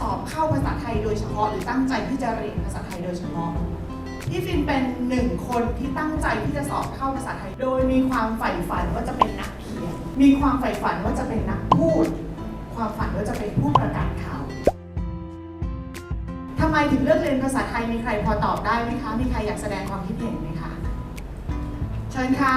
สอบเข้าภาษาไทยโดยเฉพาะ หรือตั้งใจที่จะเรียนภาษาไทยโดยเฉพาะพี่ฟินเป็นหนึ่งคนที่ตั้งใจที่จะสอบเข้าภาษาไทย โดยมีความใฝ่ฝันว่าจะเป็นนักเขียน มีความใฝ่ฝันว่าจะเป็นนักพูด ความฝันว่าจะเป็นผู้ประกาศข่าวทำไมถึงเลือกเรียนภาษาไทยมีใครพอตอบได้ไหมคะ มีใครอยากแสดงความคิดเห็นไหมคะ เชิญค่ะ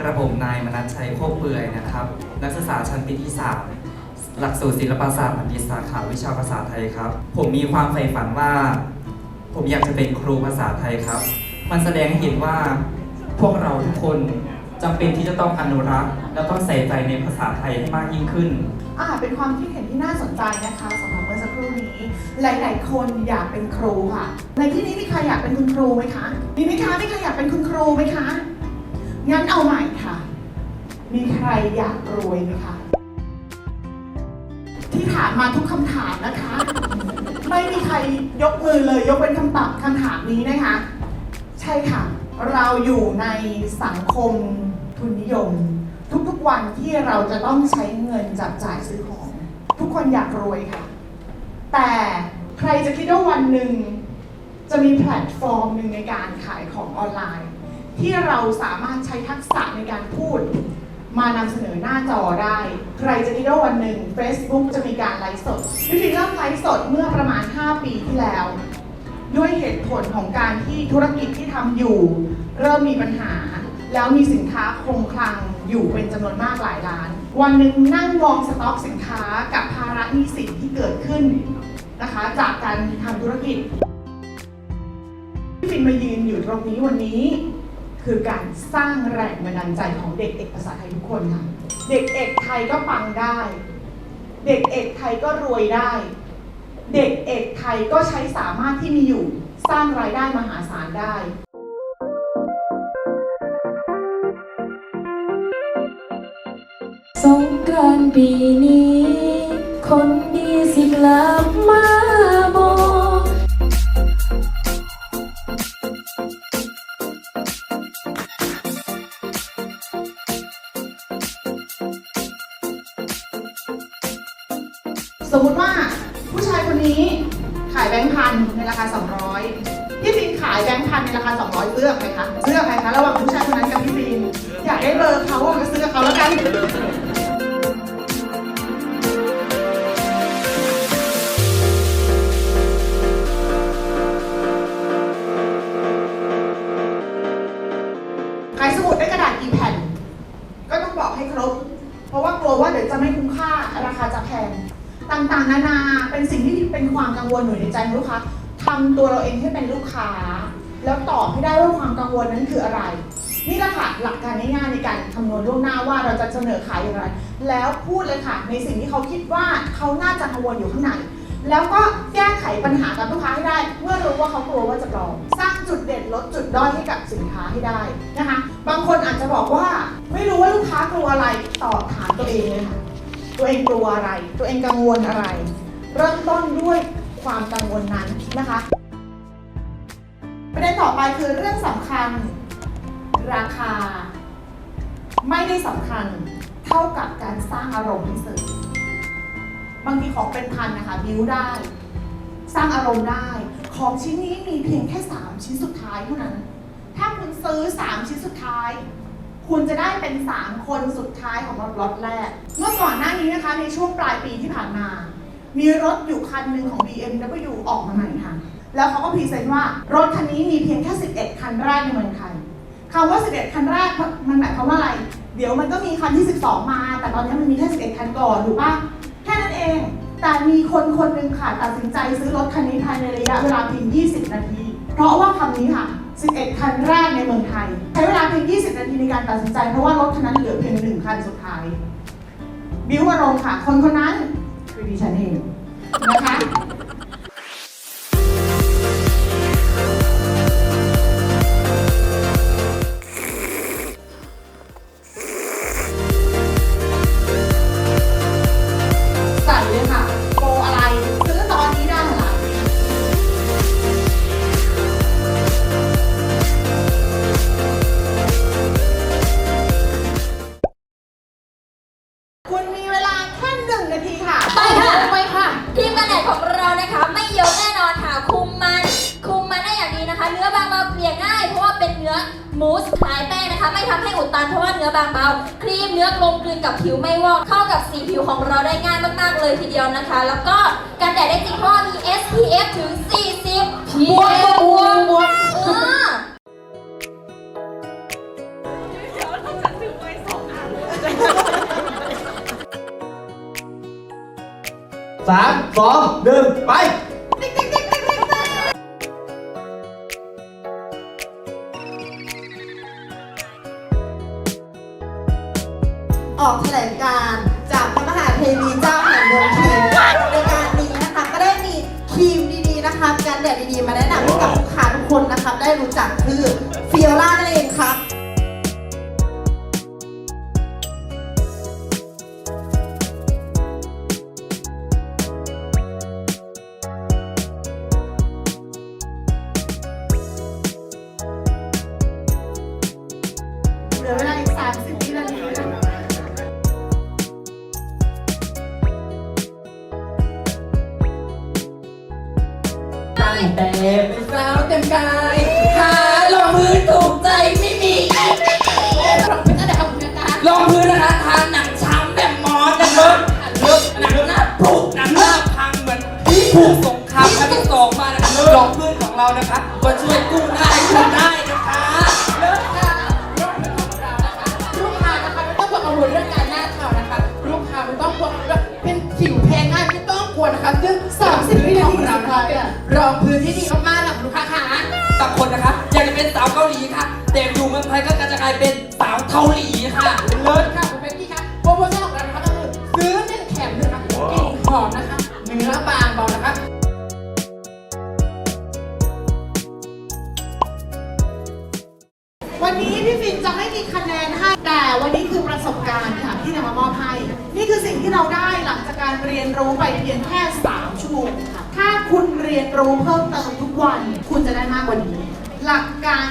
กระผมนายมนัสชัยโคกเปื่อยนะครับ นักศึกษาชั้นปีที่3 หลักสูตรศิลปศาสตร์บัณฑิตสาขาวิชาภาษาไทยครับ ผมมีความใฝ่ฝันว่า ผมอยากจะเป็นครูภาษาไทยครับ มันแสดงให้เห็นว่าพวกเราทุกคนจำเป็นที่จะต้องอนุรักษ์ และต้องใส่ใจในภาษาไทยให้มากยิ่งขึ้น อ่า เป็นความคิดเห็นที่น่าสนใจนะคะสำหรับเมื่อสักครู่นี้ หลาย ๆ คนอยากเป็นครูค่ะ ในที่นี้มีใครอยากเป็นคุณครูไหมคะ มีไหมคะมีใครอยากเป็นคุณครูไหมคะ งั้นเอาใหม่ค่ะ มีใครอยากรวยไหมคะ ที่ถามมาทุกคำถามนะคะ ไม่มีใครยกมือเลยยกเป็นคำตอบคำถามนี้นะคะ ใช่ค่ะ เราอยู่ในสังคมทุนนิยม ทุกๆวันที่เราจะต้องใช้เงินจับจ่ายซื้อของ ทุกคนอยากรวยค่ะ แต่ใครจะคิดว่าวันหนึ่ง จะมีแพลตฟอร์มหนึ่งในการขายของออนไลน์ ที่เราสามารถใช้ทักษะในการพูด มานำเสนอหน้าจอได้ ใครจะคิดว่าวันหนึ่ง Facebook จะมีการไลฟ์สดวิธีเริ่มไลฟ์สดเมื่อประมาณ 5 ปีที่แล้ว ด้วยเหตุผลของการที่ธุรกิจที่ทำอยู่ เริ่มมีปัญหา แล้วมีสินค้าคงคลังอยู่เป็นจำนวนมากหลายล้าน วันหนึ่งนั่งมองสต็อกสินค้ากับภาระหนี้สินที่เกิดขึ้นนะคะจากการทำธุรกิจที่ฟินมายืนอยู่ตรงนี้วันนี้ คือการสร้างแรงบันดาลใจของเด็กเอกภาษาไทยทุกคนค่ะเด็กเอกไทยก็ปังได้ เด็กเอกไทยก็รวยได้ เด็กเอกไทยก็ใช้สามารถที่มีอยู่สร้างรายได้มหาศาลได้สงกรานต์ปีนี้ คนายแบงค์พันในราคา 200เลือกใครคะเลือกใครคะระหว่างผู้ชายคนนั้นกับพี่ฟินอยากได้เบอร์เขาอะก็ซื้อเขาแล้วกันขายสมุดได้กระดาษกี่แผ่น ก็ต้องบอกให้ครบ เพราะว่ากลัวว่าเดี๋ยวจะไม่คุ้มค่าราคาจะแพง ต่างๆ นานาเป็นสิ่งที่เป็นความกังวลอยู่ในใจลูกค้า ทำตัวเราเองให้เป็นลูกค้า แล้วตอบให้ได้ว่าความกังวลนั้นคืออะไร นี่แหละค่ะหลักการง่ายๆในการคำนวณล่วงหน้าว่าเราจะเสนอขายอย่างไร แล้วพูดเลยค่ะ ในสิ่งที่เขาคิดว่าเขาน่าจะกังวลอยู่ข้างในแล้วก็แก้ไขปัญหากับลูกค้าให้ได้ เมื่อรู้ว่าเขากลัวว่าจะปลอมสร้างจุดเด่นลดจุดด้อยให้กับสินค้าให้ได้นะคะ บางคนอาจจะบอกว่า ไม่รู้ว่าลูกค้ากลัวอะไรตอบถามตัวเองเลยค่ะตัวเองกลัวอะไร ตัวเองกังวลอะไร เริ่มต้นด้วย ความกังวลนั้นนะคะ ประเด็นต่อไปคือเรื่องสำคัญ ราคา ไม่ได้สำคัญเท่ากับการสร้างอารมณ์ให้สื่อบางทีของเป็นพันนะคะบิวได้ สร้างอารมณ์ได้ ของชิ้นนี้มีเพียงแค่ 3 ชิ้นสุดท้ายเท่านั้น ถ้าคุณซื้อ 3 ชิ้นสุดท้าย คุณจะได้เป็น 3 คนสุดท้ายของรถล็อตแรก เมื่อก่อนหน้านี้นะคะในช่วงปลายปีที่ผ่านมา มีรถอยู่คันหนึ่งของ BMW ออกมาใหม่ค่ะ แล้วเขาก็พรีเซนต์ว่ารถคันนี้มีเพียงแค่ 11 คันแรกในเมืองไทยคำว่า 11 คันแรกมันหมายความว่าอะไร เดี๋ยวมันก็มีคันที่ 12 มา แต่ตอนนี้มันมีแค่ 11 คันก่อนถูกปะแค่นั้นเอง แต่มีคนคนหนึ่งค่ะตัดสินใจซื้อรถคันนี้ภายในระยะเวลาเพียง 20 นาที เพราะว่าคำนี้ค่ะ 11 คันแรกในเมืองไทย ใช้เวลาเพียง 20 นาทีในการตัดสินใจ เพราะว่ารถคันนั้นเหลือเพียงหนึ่งคันสุดท้าย บิวอารมณ์ค่ะ คนคนนั้น คือดิฉันเองนะคะ เบาครีมเนื้อกลมกลืนกับผิวไม่วอกเข้ากับสีผิวของเราได้ง่ายมากๆเลยทีเดียวนะคะ แล้วก็กันแดดได้จริงเพราะมี SPF ถึง 40บวกบวกบวกเออสามสองหนึ่งไป คนนะคะได้รู้จักคือฟิโอลานั่นเอง แต่เป็นสาวเต็มกายหาลองพื้นถูกใจไม่มีลองพื้นอะไรครับคุณตาลองพื้นนะคะทาหนังช้ำแบบมอสนะเลิกเลิกหนังหน้าผุหนังหน้าพังเหมือนที่ผูกสงครามครั้งที่สองมานะคะลองพื้นของเรานะคะก็ช่วยกู้ได้กู้ได้ หลีค่ะ แต่อยู่เมืองไทยก็จะกลายเป็นสาวเกาหลีค่ะเลิศค่ะคุณเบกกี้ค่ะโปรโมชั่นของเรานะคะก็คือซื้อหนึ่งแถมหนึ่งนะคะกินหอมนะคะเนื้อบางเบานะคะวันนี้พี่ฟินจะไม่มีคะแนนให้ แต่วันนี้คือประสบการณ์ค่ะที่นำมามอบให้ นี่คือสิ่งที่เราได้หลังจากการเรียนรู้ไปเพียงแค่ 3 ชั่วโมงค่ะ ถ้าคุณเรียนรู้เพิ่มเติมทุกวัน คุณจะได้มากกว่านี้ หลักการ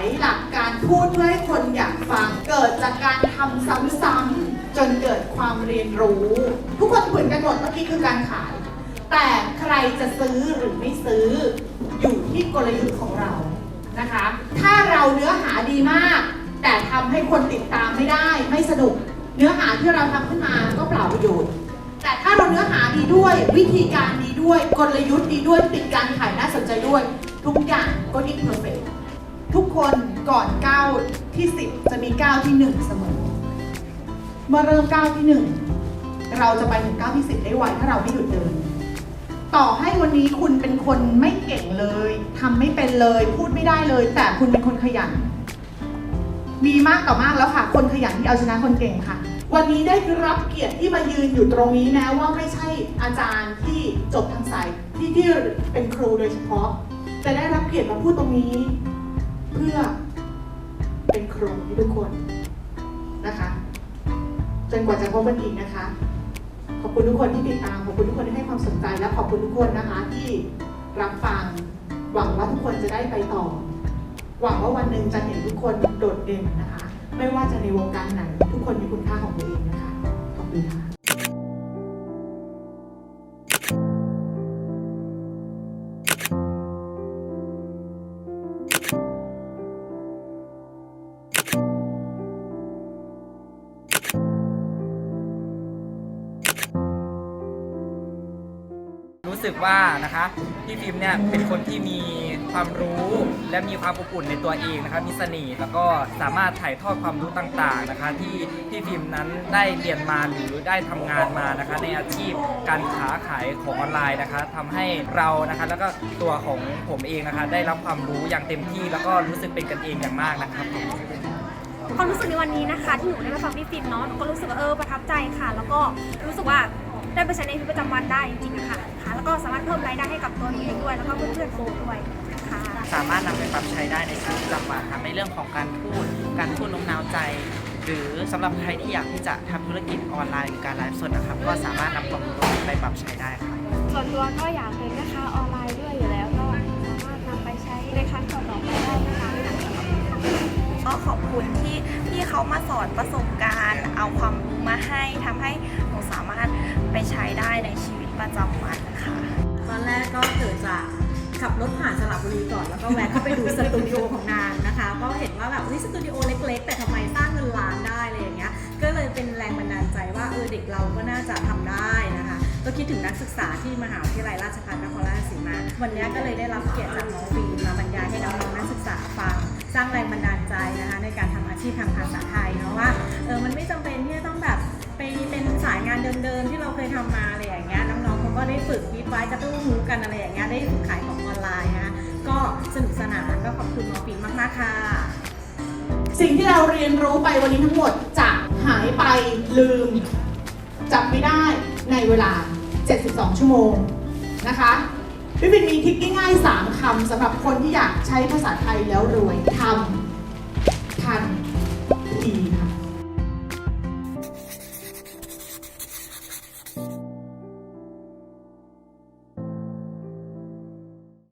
ายหลักการพูดเพื่อให้คนอยากฟัง เกิดจากการทำซ้ำๆจนเกิดความเรียนรู้ ทุกคนเหมือนกันหมดเมื่อกี้คือการขาย แต่ใครจะซื้อหรือไม่ซื้อ อยู่ที่กลยุทธ์ของเรานะคะ ถ้าเราเนื้อหาดีมาก แต่ทำให้คนติดตามไม่ได้ไม่สนุก เนื้อหาที่เราทำขึ้นมาก็เปล่าประโยชน์ แต่ถ้าเราเนื้อหาดีด้วยวิธีการดีด้วยกลยุทธ์ดีด้วยปิดการขายน่าสนใจด้วย ทุกอย่างก็ยิ่งเพอร์เฟก ทุกคนก่อนก้าวที่ 10 จะมีก้าวที่ 1 เสมอ เมื่อเริ่มก้าวที่ 1 เราจะไปถึงก้าวที่ 10 ได้ไวถ้าเราไม่หยุดเดิน ต่อให้วันนี้คุณเป็นคนไม่เก่งเลยทำไม่เป็นเลย พูดไม่ได้เลย แต่คุณเป็นคนขยัน มีมากต่อมากแล้วค่ะ คนขยันที่เอาชนะคนเก่งค่ะ วันนี้ได้รับเกียรติที่มายืนอยู่ตรงนี้นะว่าไม่ใช่อาจารย์ที่จบทางสายที่ที่เป็นครูโดยเฉพาะแต่ได้รับเกียรติมาพูดตรงนี้ เพื่อเป็นครูให้ทุกคนนะคะจนกว่าจะพบกันอีกนะคะ ขอบคุณทุกคนที่ติดตาม ขอบคุณทุกคนที่ให้ความสนใจ และขอบคุณทุกคนนะคะที่รับฟัง หวังว่าทุกคนจะได้ไปต่อ หวังว่าวันหนึ่งจะเห็นทุกคนโดดเด่นนะคะ ไม่ว่าจะในวงการไหน ทุกคนมีคุณค่าของตัวเองนะคะ ขอบคุณค่ะ สึกว่านะคะพี่ฟิล์มเนี่ยเป็นคนที่มีความรู้และมีความอบอุ่นในตัวเองนะครับมีเสน่ห์แล้วก็สามารถถ่ายทอดความรู้ต่างๆนะคะ ที่พี่พิมพ์นั้นได้เรียนมาหรือได้ทำงานมานะคะ ในอาชีพการค้าขายของออนไลน์นะคะทำให้เรานะคะแล้วก็ตัวของผมเองนะคะ ได้รับความรู้อย่างเต็มที่ แล้วก็รู้สึกเป็นกันเองอย่างมากนะครับความรู้สึกในวันนี้นะคะ ที่หนูได้มาฟังพี่ฟินเนาะหนูก็รู้สึกว่าเออประทับใจค่ะ แล้วก็รู้สึกว่า ได้ไปใช้ในชีวิตประจำวันได้จริงๆนะคะค่ะแล้วก็สามารถเพิ่มรายได้ให้กับตัวหนูเองด้วย แล้วก็เพื่อนๆโฟด้วยค่ะสามารถนำไปปรับใช้ได้ในชีวิตประจำวันครับในเรื่องของการพูด การพูดโน้มน้าวใจ หรือสำหรับใครที่อยากที่จะทำธุรกิจออนไลน์หรือการไลฟ์สดนะครับ ก็สามารถนำความรู้ตรงนี้ไปปรับใช้ได้ครับส่วนตัวก็อยากเป็นนะคะออนไลน์ด้วยอยู่แล้วก็สามารถนำไปใช้ในครั้งต่อๆไปได้นะคะ ก็ขอบคุณที่พี่เขามาสอนประสบการณ์ เอาความรู้มาให้ทำให้ ประจำวันค่ะ ตอนแรกก็เกิดจากขับรถผ่านสระบุรีก่อน แล้วก็แวะเข้าไปดูสตูดิโอของนางนะคะ ก็เห็นว่าแบบเฮ้ยสตูดิโอเล็ก ๆ แต่ทำไมสร้างเงินล้านได้อะไรอย่างเงี้ย ก็เลยเป็นแรงบันดาลใจว่าเออเด็กเราก็น่าจะทำได้นะคะ ก็คิดถึงนักศึกษาที่มหาวิทยาลัยราชภัฏนครราชสีมา วันนี้ก็เลยได้รับเกียรติจากน้องวีมาบรรยายให้น้องนักศึกษาฟัง สร้างแรงบันดาลใจนะคะในการทำอาชีพทางภาษาไทยเนาะว่าเออมันไม่จำเป็นที่จะต้องแบบไปเป็นสายงานเดิมๆที่เราเคยทำมาอะไรอย่างเงี้ยน้อง ได้ฝึกวิดไว้จะได้รู้กันอะไรอย่างเงี้ยได้ฝึกขายของออนไลน์นะก็สนุกสนานก็ขอบคุณหมอปีมากมากค่ะ สิ่งที่เราเรียนรู้ไปวันนี้ทั้งหมดจะหายไปลืมจำไม่ได้ในเวลา 72 ชั่วโมงนะคะพี่ปินมีทิปง่ายๆ 3คำสำหรับคนที่อยากใช้ภาษาไทยแล้วรวยทำทันที